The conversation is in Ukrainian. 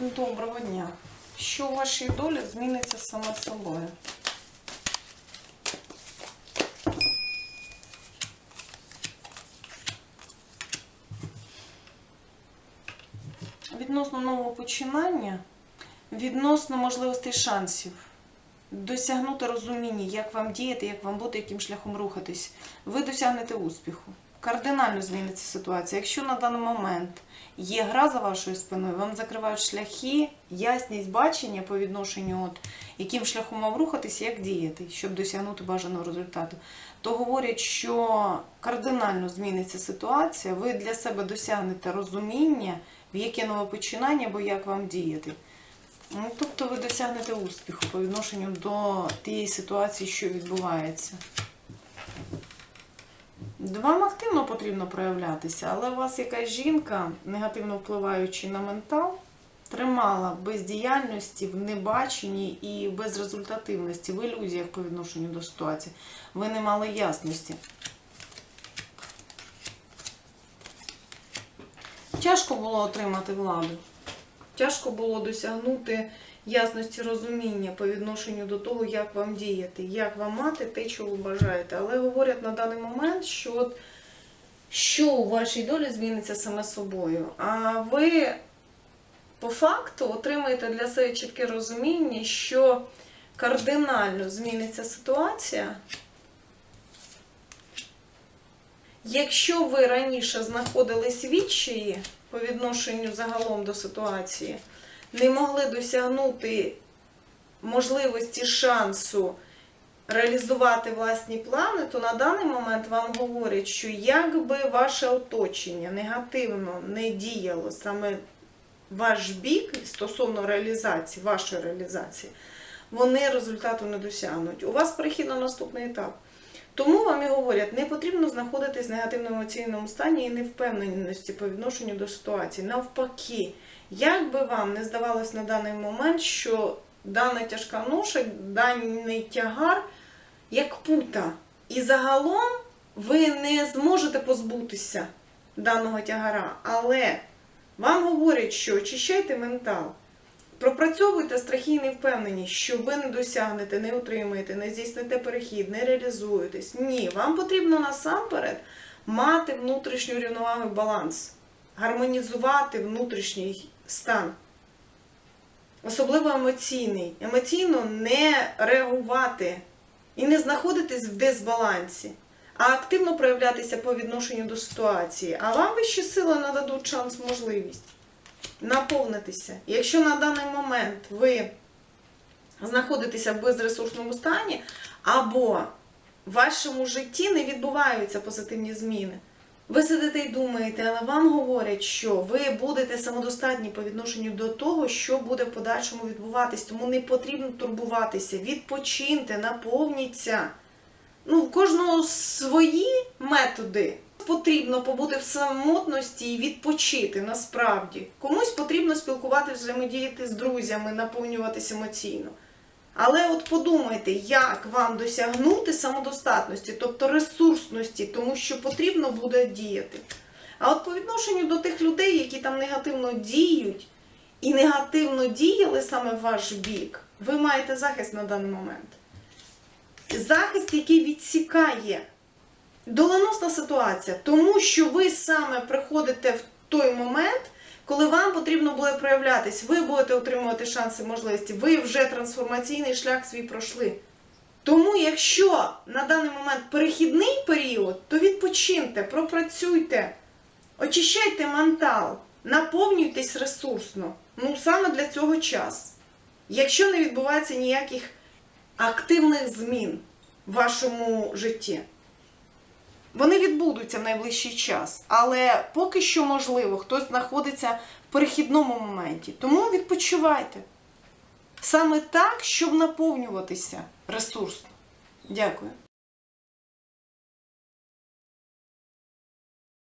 Доброго дня. Що у вашій долі зміниться саме собою? Відносно нового починання, відносно можливостей шансів, досягнути розуміння, як вам діяти, як вам бути, яким шляхом рухатись, ви досягнете успіху. Кардинально зміниться ситуація. Якщо на даний момент є гра за вашою спиною, вам закривають шляхи, ясність бачення по відношенню, от, яким шляхом вам рухатись, як діяти, щоб досягнути бажаного результату, то говорять, що кардинально зміниться ситуація, ви для себе досягнете розуміння, в яке нове починання, або як вам діяти. Ну, тобто ви досягнете успіху по відношенню до тієї ситуації, що відбувається. Вам активно потрібно проявлятися, але у вас якась жінка, негативно впливаючи на ментал, тримала бездіяльності, в небаченні і безрезультативності, в ілюзіях по відношенню до ситуації. Ви не мали ясності. Тяжко було отримати владу. Тяжко було досягнути ясності розуміння по відношенню до того, як вам діяти, як вам мати те, що ви бажаєте. Але говорять на даний момент, що от що у вашій долі зміниться саме собою. А ви по факту отримаєте для себе чітке розуміння, що кардинально зміниться ситуація. Якщо ви раніше знаходились в відчаї по відношенню загалом до ситуації, не могли досягнути можливості шансу реалізувати власні плани, то на даний момент вам говорять, що якби ваше оточення негативно не діяло саме ваш бік стосовно реалізації, вашої реалізації, вони результату не досягнуть. У вас перехід на наступний етап. Тому вам і говорять, не потрібно знаходитись в негативному емоційному стані і невпевненості по відношенню до ситуації. Навпаки, як би вам не здавалось на даний момент, що дана тяжка ноша, даний тягар, як пута. І загалом ви не зможете позбутися даного тягара. Але вам говорять, що очищайте ментал. Пропрацьовуйте страхи і невпевненість, що ви не досягнете, не отримаєте, не здійсните перехід, не реалізуєтесь. Ні, вам потрібно насамперед мати внутрішню рівновагу і баланс, гармонізувати внутрішній стан. Особливо емоційний. Емоційно не реагувати і не знаходитись в дисбалансі, а активно проявлятися по відношенню до ситуації. А вам вищі сили нададуть шанс, можливість наповнитися. Якщо на даний момент ви знаходитеся в безресурсному стані, або в вашому житті не відбуваються позитивні зміни, ви сидите і думаєте, але вам говорять, що ви будете самодостатні по відношенню до того, що буде в подальшому відбуватись. Тому не потрібно турбуватися, відпочиньте, наповніться. Ну, у кожного свої методи. Потрібно побути в самотності і відпочити насправді. Комусь потрібно спілкуватися, взаємодіяти з друзями, наповнюватися емоційно. Але от подумайте, як вам досягнути самодостатності, тобто ресурсності, тому що потрібно буде діяти. А от по відношенню до тих людей, які там негативно діють і негативно діяли саме ваш бік, ви маєте захист на даний момент. Захист, який відсікає доленосна ситуація, тому що ви саме приходите в той момент, коли вам потрібно буде проявлятись, ви будете отримувати шанси, можливості, ви вже трансформаційний шлях свій пройшли. Тому, якщо на даний момент перехідний період, то відпочиньте, пропрацюйте, очищайте ментал, наповнюйтесь ресурсно. Ну, саме для цього час. Якщо не відбувається ніяких активних змін в вашому житті. Вони відбудуться в найближчий час, але поки що можливо, хтось знаходиться в перехідному моменті. Тому відпочивайте. Саме так, щоб наповнюватися ресурсно. Дякую.